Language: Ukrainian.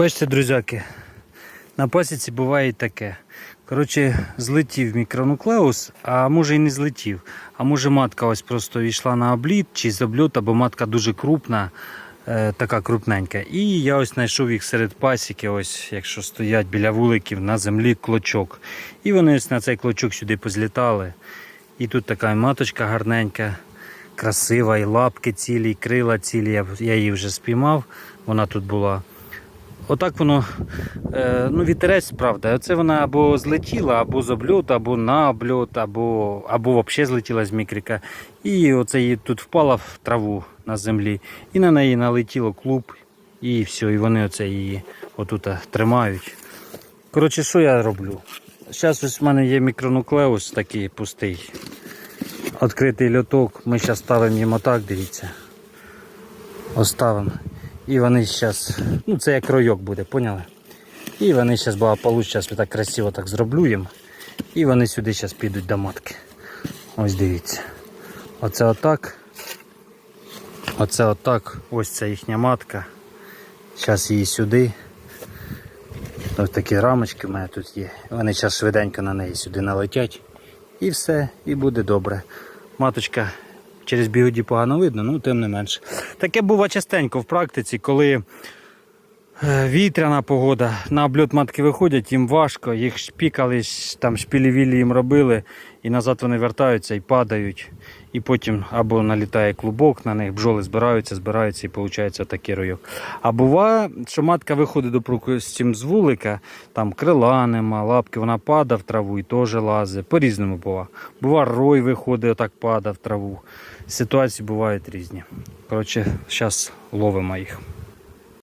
Бачите, друзяки, на пасіці буває таке. Коротше, злетів мікронуклеус, а може і не злетів. А може матка ось просто війшла на обліт чи з обльот, або матка дуже крупна, е, така крупненька. І я ось знайшов їх серед пасіки, ось якщо стоять біля вуликів на землі клочок. І вони ось на цей клочок сюди позлітали. І тут така маточка гарненька, красива, і лапки цілі, і крила цілі. Я її вже спіймав, вона тут була. Отак воно, е, ну вітерець, правда. Оце вона або злетіла, або з обльоту, або на обльот, або, або взагалі злетіла з мікрика. І оце її тут впала в траву на землі. І на неї налетіло клуб, і все, і вони оце її отут тримають. Коротше, що я роблю? Зараз ось в мене є мікронуклеус такий пустий. Відкритий льоток. Ми зараз ставимо їм отак, дивіться. Оставимо. І вони зараз, ну це як ройок буде, поняли? І вони зараз благополучно, зараз так красиво так зроблю їм. І вони сюди зараз підуть до матки. Ось дивіться. Оце отак. Оце отак. Ось це їхня матка. Зараз її сюди. Ось такі рамочки в мене тут є. Вони зараз швиденько на неї сюди налетять. І все, і буде добре. Маточка через бігоді погано видно, ну тим не менше. Таке бува частенько в практиці, коли вітряна погода, на обльот матки виходять, їм важко, їх шпікали, там шпілі-вілі їм робили, і назад вони вертаються і падають. І потім або налітає клубок на них, бджоли збираються, збираються і виходить такий ройок. А буває, що матка виходить, допустим, з вулика, там крила нема, лапки, вона падає в траву і теж лазить. По-різному бува. Бува рой виходить, отак падає в траву. Ситуації бувають різні. Коротше, зараз ловимо їх.